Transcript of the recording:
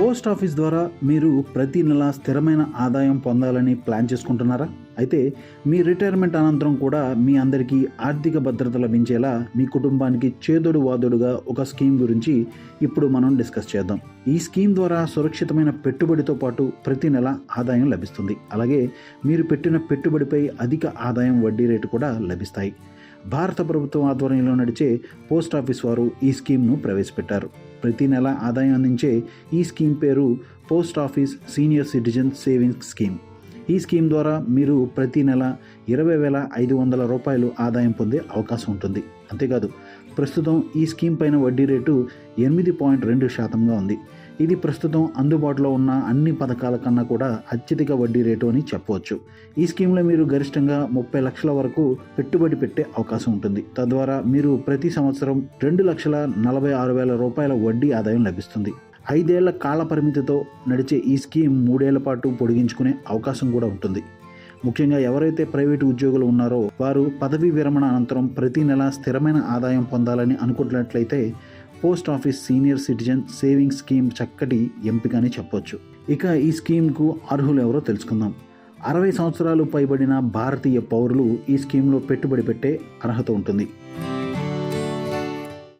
Post office ద్వారా మీరు ప్రతి నెల స్థిరమైన ఆదాయం పొందాలని ప్లాన్ చేసుకుంటున్నారా? అయితే మీ రిటైర్మెంట్ అనంతరం కూడా మీ అందరికీ ఆర్థిక భద్రత లభించేలా మీ కుటుంబానికి చేదోడు వాదోడుగా ఒక స్కీమ్ గురించి ఇప్పుడు మనం డిస్కస్ చేద్దాం. ఈ స్కీమ్ ద్వారా సురక్షితమైన పెట్టుబడితో పాటు ప్రతి నెల ఆదాయం లభిస్తుంది. అలాగే మీరు పెట్టిన పెట్టుబడిపై అధిక ఆదాయం వడ్డీ రేటు కూడా లభిస్తాయి. భారత ప్రభుత్వం ఆధ్వర్యంలో నడిచే పోస్ట్ ఆఫీస్ వారు ఈ స్కీమ్ను ప్రవేశపెట్టారు. ప్రతి నెల ఆదాయం అందించే ఈ స్కీమ్ పేరు post office senior citizen savings scheme. ఈ స్కీమ్ ద్వారా మీరు ప్రతి నెల ఇరవై వేల ఐదు వందల రూపాయలు ఆదాయం పొందే అవకాశం ఉంటుంది. అంతేకాదు ప్రస్తుతం ఈ స్కీమ్ పైన వడ్డీ రేటు ఎనిమిది పాయింట్ రెండు శాతంగా ఉంది. ఇది ప్రస్తుతం అందుబాటులో ఉన్న అన్ని పథకాల కన్నా కూడా అత్యధిక వడ్డీ రేటు అని చెప్పవచ్చు. ఈ స్కీమ్లో మీరు గరిష్టంగా ముప్పై లక్షల వరకు పెట్టుబడి పెట్టే అవకాశం ఉంటుంది. తద్వారా మీరు ప్రతి సంవత్సరం రెండు లక్షల నలభై ఆరు వేల రూపాయల వడ్డీ ఆదాయం లభిస్తుంది. ఐదేళ్ళ కాల పరిమితితో నడిచే ఈ స్కీమ్ మూడేళ్ళ పాటు పొడిగించుకునే అవకాశం కూడా ఉంటుంది. ముఖ్యంగా ఎవరైతే ప్రైవేటు ఉద్యోగులు ఉన్నారో వారు పదవీ విరమణ అనంతరం ప్రతి నెల స్థిరమైన ఆదాయం పొందాలని అనుకుంటున్నట్లయితే post office senior citizen savings scheme చక్కటి ఎంపిక అని చెప్పొచ్చు. ఇక ఈ స్కీమ్కు అర్హులు ఎవరో తెలుసుకుందాం. అరవై సంవత్సరాలు పైబడిన భారతీయ పౌరులు ఈ స్కీమ్లో పెట్టుబడి పెట్టే అర్హత ఉంటుంది.